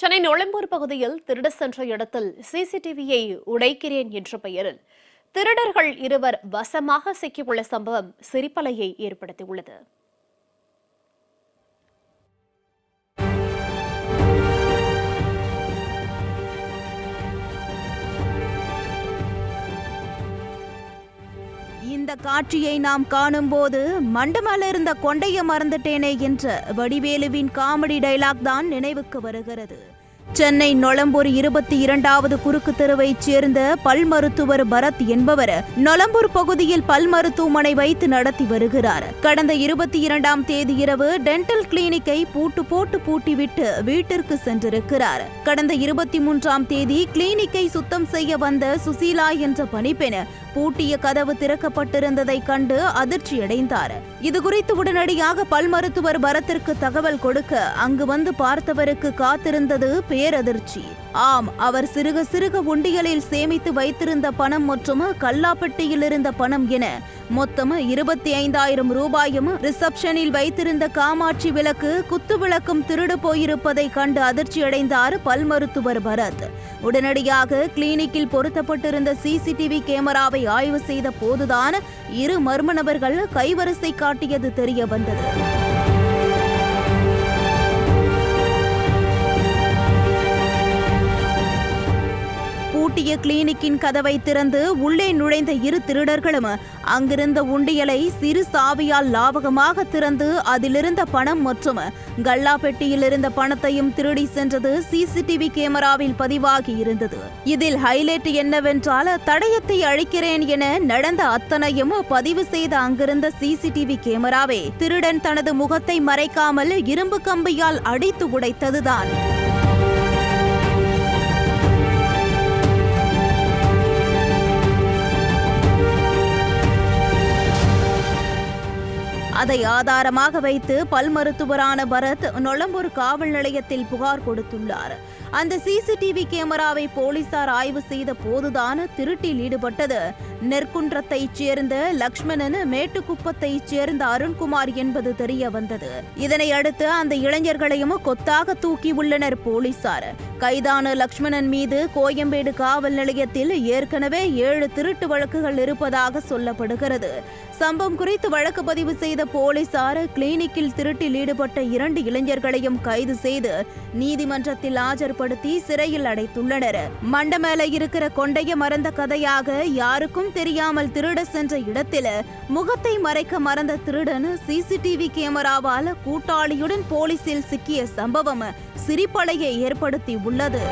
சென்னை நுழம்பூர் பகுதியில் திருட சென்ற இடத்தில் சிசிடிவியை உடைக்கிறேன் என்ற பெயரில் திருடர்கள் இருவர் வசமாக சிக்கியுள்ள சம்பவம் சிரிப்பலையை ஏற்படுத்தியுள்ளது. இந்த காட்சியை நாம் காணும்போது மண்டமால இருந்த கொண்டைய மறந்துட்டேனே என்ற வடிவேலுவின் காமெடி டைலாக் தான் நினைவுக்கு வருகிறது. சென்னை நொளம்பூர் இருபத்தி இரண்டாவது குறுக்கு தெருவைச் சேர்ந்த பல் மருத்துவர் பரத் என்பவர் நொளம்பூர் பகுதியில் பல் மருத்துவமனை வைத்து நடத்தி வருகிறார். கடந்த இருபத்தி இரண்டாம் தேதி இரவு டென்டல் கிளினிக்கை பூட்டு போட்டு பூட்டிவிட்டு வீட்டிற்கு சென்றிருக்கிறார். கடந்த இருபத்தி மூன்றாம் தேதி கிளினிக்கை சுத்தம் செய்ய வந்த சுசீலா என்ற பணிப்பெண் பூட்டிய கதவு திறக்கப்பட்டிருந்ததை கண்டு அதிர்ச்சியடைந்தார். இது குறித்து உடனடியாக பல் மருத்துவர் பரத்திற்கு தகவல் கொடுக்க அங்கு வந்து பார்த்தவருக்கு காத்திருந்தது பேரதிர்ச்சி. ஆம் அவர் சிறுக சிறுக உண்டியலில் சேமித்து வைத்திருந்த பணம் மற்றும் கல்லாப்பட்டியில் இருந்த பணம் என மொத்தம் இருபத்தி ஐந்தாயிரம் ரூபாயும் ரிசப்ஷனில் வைத்திருந்த காமாட்சி விளக்கு குத்து விளக்கும் திருடு போயிருப்பதை கண்டு அதிர்ச்சியடைந்தார் பல் மருத்துவர் பரத். உடனடியாக கிளினிக்கில் பொருத்தப்பட்டிருந்த சிசிடிவி கேமராவை ஆய்வு செய்த போதுதான் இரு மர்ம நபர்கள் கைவரிசை காட்டியது தெரிய வந்தது. பூட்டிய கிளினிக்கின் கதவை திறந்து உள்ளே நுழைந்த இரு திருடர்களும் அங்கிருந்த உண்டியலை சிறு சாவியால் லாவகமாக திறந்து அதிலிருந்த பணம் மற்றும் கல்லா பெட்டியில் இருந்த பணத்தையும் திருடி சென்றது சிசிடிவி கேமராவில் பதிவாகி இருந்தது. இதில் ஹைலைட் என்னவென்றால் தடயத்தை அழிக்கிறேன் என நடந்த அத்தனையும் பதிவு செய்த அங்கிருந்த சிசிடிவி கேமராவே திருடன் தனது முகத்தை மறைக்காமல் இரும்பு கம்பியால் அடித்து உடைத்ததுதான். அதை ஆதாரமாக வைத்து பல் மருத்துவரான பரத் நொளம்பூர் காவல் நிலையத்தில் புகார் கொடுத்துள்ளார். அந்த சிசிடிவி கேமராவை போலீசார் ஆய்வு செய்த போதுதான் திருட்டில் ஈடுபட்டது. நெற்குன்றத்தைச் சேர்ந்த லக்ஷ்மணன் மேட்டுக்குப்பத்தைச் சேர்ந்த அருண்குமார் என்பது தெரிய வந்தது இதனை அடுத்து அந்த இளைஞர்களையும் கொத்தாக தூக்கி உள்ளனர் போலீசார். கைதான லக்ஷ்மணன் மீது கோயம்பேடு காவல் நிலையத்தில் ஏற்கனவே ஏழு திருட்டு வழக்குகள் இருப்பதாக சொல்லப்படுகிறது. சம்பவம் குறித்து வழக்கு பதிவு செய்த போலீசார் கிளினிக்கில் திருட்டில் ஈடுபட்ட இரண்டு இளைஞர்களையும் கைது செய்து நீதிமன்றத்தில் ஆஜர்படுத்தி சிறையில் அடைத்துள்ளனர். மண்டமேல இருக்கிற கொண்டைய மறந்த கதையாக யாருக்கும் தெரியாமல் திருட சென்ற இடத்தில் முகத்தை மறைக்க மறந்த திருடன் சிசிடிவி கேமராவால் கூட்டாளியுடன் போலீசில் சிக்கிய சம்பவம் சிரிப்பலையை ஏற்படுத்தி உள்ளது